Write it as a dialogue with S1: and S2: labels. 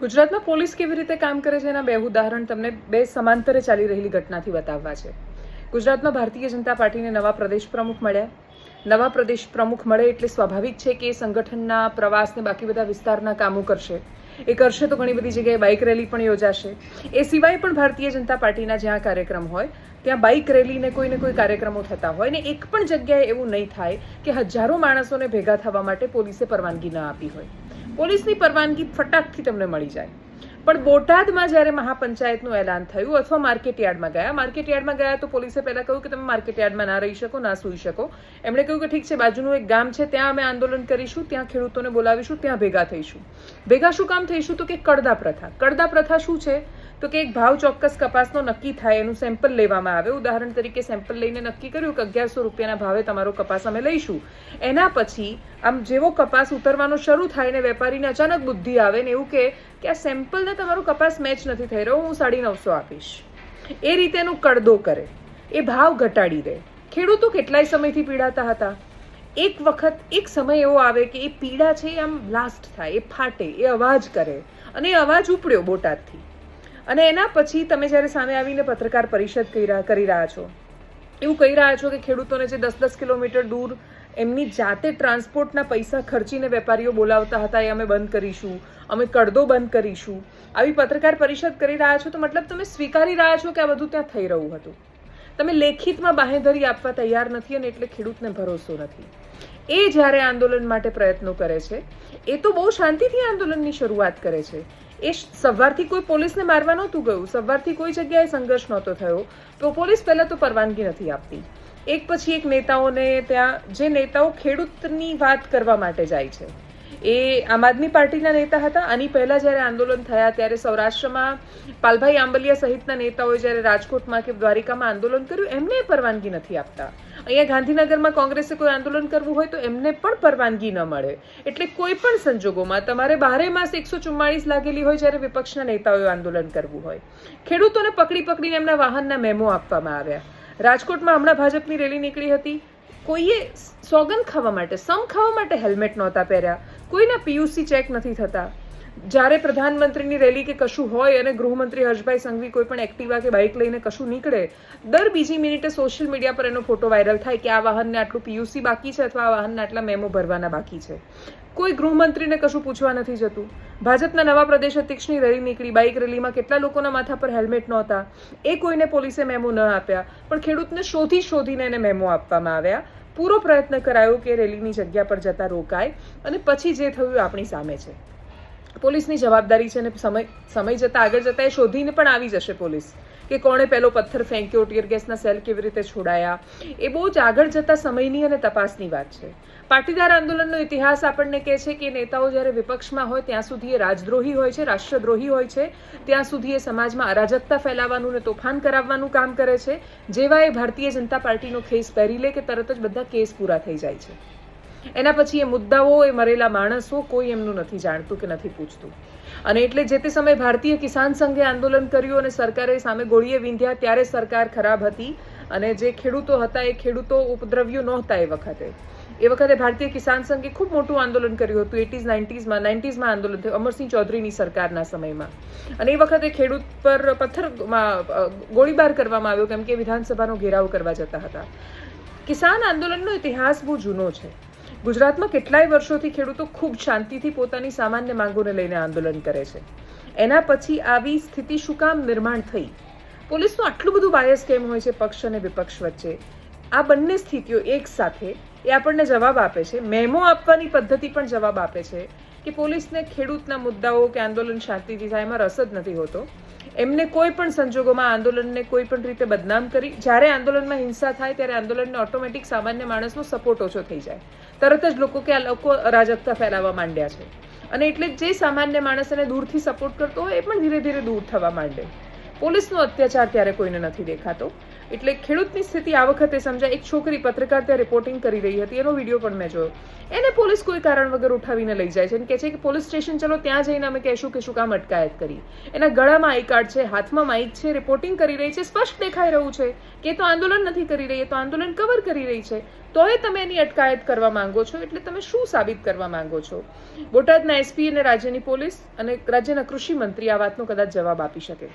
S1: ગુજરાતમાં પોલીસ કેવી રીતે કામ કરે છે એના બે ઉદાહરણ તમને બે સમાંતરે ચાલી રહેલી ઘટનાથી બતાવવા છે. ગુજરાતમાં ભારતીય જનતા પાર્ટીને નવા પ્રદેશ પ્રમુખ મળ્યા. નવા પ્રદેશ પ્રમુખ મળે એટલે સ્વાભાવિક છે કે એ સંગઠનના પ્રવાસને બાકી બધા વિસ્તારના કામો કરશે. એ કરશે તો ઘણી બધી જગ્યાએ બાઇક રેલી પણ યોજાશે. એ સિવાય પણ ભારતીય જનતા પાર્ટીના જ્યાં કાર્યક્રમ હોય, ત્યાં બાઇક રેલીને કોઈને કોઈ કાર્યક્રમો થતા હોય ને એક પણ જગ્યાએ એવું નહીં થાય કે હજારો માણસોને ભેગા થવા માટે પોલીસે પરવાનગી ન આપી હોય. પોલીસની પરવાનગી ફટાકથી તમને મળી જાય. પણ બોટાદમાં જ્યારે મહાપંચાયતનું એલાન થયું અથવા માર્કેટયાર્ડમાં ગયા માર્કેટયાર્ડમાં ગયા તો પોલીસે પહેલાં કહ્યું કે તમે માર્કેટ યાર્ડમાં ના રહી શકો, ના સૂઈ શકો. એમણે કહ્યું કે ઠીક છે, બાજુનું એક ગામ છે, ત્યાં અમે આંદોલન કરીશું, ત્યાં ખેડૂતોને બોલાવીશું, ત્યાં ભેગા થઈશું. ભેગા શું કામ થઈશું તો કે કડદા પ્રથા. કડદા પ્રથા શું છે? તો કે એક ભાવ ચોક્કસ કપાસનો નક્કી થાય, એનું સેમ્પલ લેવામાં આવે. ઉદાહરણ તરીકે સેમ્પલ લઈને નક્કી કર્યું કે અગિયારસો રૂપિયાના ભાવે તમારો કપાસ અમે લઈશું. એના પછી આમ જેવો કપાસ ઉતરવાનો શરૂ થાય ને વેપારીને અચાનક બુદ્ધિ આવે ને એવું કે કે આ સેમ્પલને તમારો કપાસ મેચ નથી થઈ રહ્યો, હું સાડી નવસો આપીશ. એ રીતે એનું કડદો કરે. એ ભાવ ઘટાડી દે. ખેડૂતો કેટલાય સમયથી પીડાતા હતા? એક વખત, એક સમય એવો આવે કે એ પીડા છે એ આમ લાસ્ટ થાય, એ ફાટે, એ અવાજ કરે. અને એ અવાજ ઉપડ્યો બોટાદથી. અને એના પછી તમે જ્યારે સામે આવીને પત્રકાર પરિષદ કરી રહ્યા છો, એવું કહી રહ્યા છો કે ખેડૂતોને જે દસ દસ કિલોમીટર દૂર એમની જાતે ટ્રાન્સપોર્ટના પૈસા ખર્ચીને વેપારીઓ બોલાવતા હતા એ અમે બંધ કરીશું, અમે કડદો બંધ કરીશું. આવી પત્રકાર પરિષદ કરી રહ્યા છો તો મતલબ તમે સ્વીકારી રહ્યા છો કે આ બધું ત્યાં થઈ રહ્યું હતું? તમે લેખિતમાં બાહેધરી આપવા તૈયાર નથી અને એટલે ખેડૂતને ભરોસો નથી. એ જ્યારે આંદોલન માટે પ્રયત્નો કરે છે, એ તો બહુ શાંતિથી આંદોલનની શરૂઆત કરે છે. એ સવારથી કોઈ પોલીસને મારવા નહોતું ગયું. સવારથી કોઈ જગ્યાએ સંઘર્ષ નહોતો થયો. તો પોલીસ પહેલાં તો પરવાનગી નથી આપતી. એક પછી એક નેતાઓને ત્યાં જે નેતાઓ ખેડૂતની વાત કરવા માટે જાય છે. એ આમ આદમી પાર્ટીના નેતા હતા. આની પહેલાં જ્યારે આંદોલન થયા ત્યારે સૌરાષ્ટ્રમાં પાલભાઈ આંબલિયા સહિતના નેતાઓએ જ્યારે રાજકોટમાં કે દ્વારિકામાં આંદોલન કર્યું, એમને પરવાનગી નથી આપતા. અહીંયા ગાંધીનગરમાં કોંગ્રેસે કોઈ આંદોલન કરવું હોય તો એમને પણ પરવાનગી ન મળે. એટલે કોઈ પણ સંજોગોમાં તમારે બારે માસ એકસો ચુમ્માળીસ લાગેલી હોય જ્યારે વિપક્ષના નેતાઓએ આંદોલન કરવું હોય. ખેડૂતોને પકડી પકડીને એમના વાહનના મેમો આપવામાં આવ્યા. રાજકોટમાં હમણાં ભાજપની રેલી નીકળી હતી. કોઈએ સોગંદ ખાવા માટે, સમ ખાવા માટે હેલ્મેટ નહોતા પહેર્યા. કોઈના પીયુસી ચેક નથી થતા. જ્યારે પ્રધાનમંત્રીની રેલી કે કશું હોય અને ગૃહમંત્રી હર્ષભાઈ સંઘવી કોઈ પણ એક્ટિવા કે બાઇક લઈને કશું નીકળે, દર બીજી મિનિટે સોશિયલ મીડિયા પર એનો ફોટો વાયરલ થાય કે આ વાહનને આટલું પીયુસી બાકી છે અથવા આ વાહનને આટલા મેમો ભરવાના બાકી છે. કોઈ ગૃહમંત્રીને કશું પૂછવા નથી જતું. ભાજપના નવા પ્રદેશ અધ્યક્ષની રેલી નીકળી બાઇક રેલીમાં કેટલા લોકોના માથા પર હેલ્મેટ નહોતા, એ કોઈને પોલીસે મેમો ન આપ્યા, પણ ખેડૂતને શોધી શોધીને એને મેમો આપવામાં આવ્યા. પૂરો પ્રયત્ન કરાયો કે રેલીની જગ્યા પર જતા રોકાય અને પછી જે થયું આપણી સામે છે. પોલીસની જવાબદારી છે અને સમય સમય જતાં આગળ જતાં એ શોધીને પણ આવી જશે પોલીસ કે કોણે પહેલો પથ્થર ફેંક્યો, ટીયર ગેસના સેલ કેવી રીતે છોડાયા. એ બહુ જ આગળ જતા સમયની અને તપાસની વાત છે. પાટીદાર આંદોલનનો ઇતિહાસ આપણને કહે છે કે નેતાઓ જ્યારે વિપક્ષમાં હોય ત્યાં સુધી એ રાજદ્રોહી હોય છે, રાષ્ટ્રદ્રોહી હોય છે, ત્યાં સુધી એ સમાજમાં અરાજકતા ફેલાવવાનું ને તોફાન કરાવવાનું કામ કરે છે. જેવા એ ભારતીય જનતા પાર્ટીનો ખેસ પહેરી લે કે તરત જ બધા કેસ પૂરા થઈ જાય છે. એના પછી એ મુદ્દાઓ, એ મરેલા માણસો કોઈ એમનું નથી જાણતું કે નથી પૂછતું. અને એટલે જે તે સમયે ભારતીય કિસાન સંઘે આંદોલન કર્યું અને સરકારે સામે ગોળીએ વિંધ્યા, ત્યારે સરકાર ખરાબ હતી અને જે ખેડૂતો હતા, એ ખેડૂતો ઉપદ્રવ્યો નહોતા એ વખતે. એ વખતે ભારતીય કિસાન સંઘે ખૂબ મોટું આંદોલન કર્યું હતું એટીઝ નાઇન્ટીઝમાં નાઇન્ટીઝમાં આંદોલન થયું, અમરસિંહ ચૌધરીની સરકારના સમયમાં. અને એ વખતે ખેડૂત પર પથ્થરમાં ગોળીબાર કરવામાં આવ્યો, કેમ કે વિધાનસભાનો ઘેરાવ કરવા જતા હતા. કિસાન આંદોલનનો ઇતિહાસ બહુ જૂનો છે. ગુજરાતમાં કેટલાય વર્ષોથી ખેડૂતો ખૂબ શાંતિથી પોતાની સામાન્ય માંગોને લઈને આંદોલન કરે છે. એના પછી આવી સ્થિતિ શું કામ નિર્માણ થઈ? પોલીસનું આટલું બધું બાયસ કેમ હોય છે પક્ષ અને વિપક્ષ વચ્ચે? આ બંને સ્થિતિઓ એક સાથે એ આપણને જવાબ આપે છે. મેમો આપવાની પદ્ધતિ પણ જવાબ આપે છે કે પોલીસને ખેડૂતના મુદ્દાઓ કે આંદોલન શાંતિથી થાય એમાં રસ જ નથી હોતો. એમને કોઈ પણ સંજોગોમાં આંદોલનને કોઈ પણ રીતે બદનામ કરી, જ્યારે આંદોલનમાં હિંસા થાય ત્યારે આંદોલનને ઓટોમેટિક સામાન્ય માણસનો સપોર્ટ ઓછો થઈ જાય. તરત જ લોકો કે આ લોકો અરાજકતા ફેલાવવા માંડ્યા છે. અને એટલે જે સામાન્ય માણસ એને દૂરથી સપોર્ટ કરતો હોય એ પણ ધીરે ધીરે દૂર થવા માંડે. પોલીસનો અત્યાચાર ત્યારે કોઈને નથી દેખાતો. એટલે ખેડૂતની સ્થિતિ આ વખતે સમજાય. એક છોકરી પત્રકાર ત્યાં રિપોર્ટિંગ કરી રહી હતી. એનો વીડિયો પણ મેં જોયો. એને પોલીસ કોઈ કારણ વગર ઉઠાવીને લઈ જાય છે અને કહે છે કે પોલીસ સ્ટેશન ચલો, ત્યાં જઈને અમે કહેશું કે શું કામ અટકાયત કરી. એના ગળામાં આઈ કાર્ડ છે, હાથમાં માઇક છે રિપોર્ટિંગ કરી રહી છે, સ્પષ્ટ દેખાઈ રહ્યું છે કે તો આંદોલન નથી કરી રહી તો આંદોલન કવર કરી રહી છે. તોય તમે એની અટકાયત કરવા માંગો છો? એટલે તમે શું સાબિત કરવા માંગો છો? બોટાદના એસપી અને રાજ્યની પોલીસ અને રાજ્યના કૃષિ મંત્રી આ વાતનો કદાચ જવાબ આપી શકે.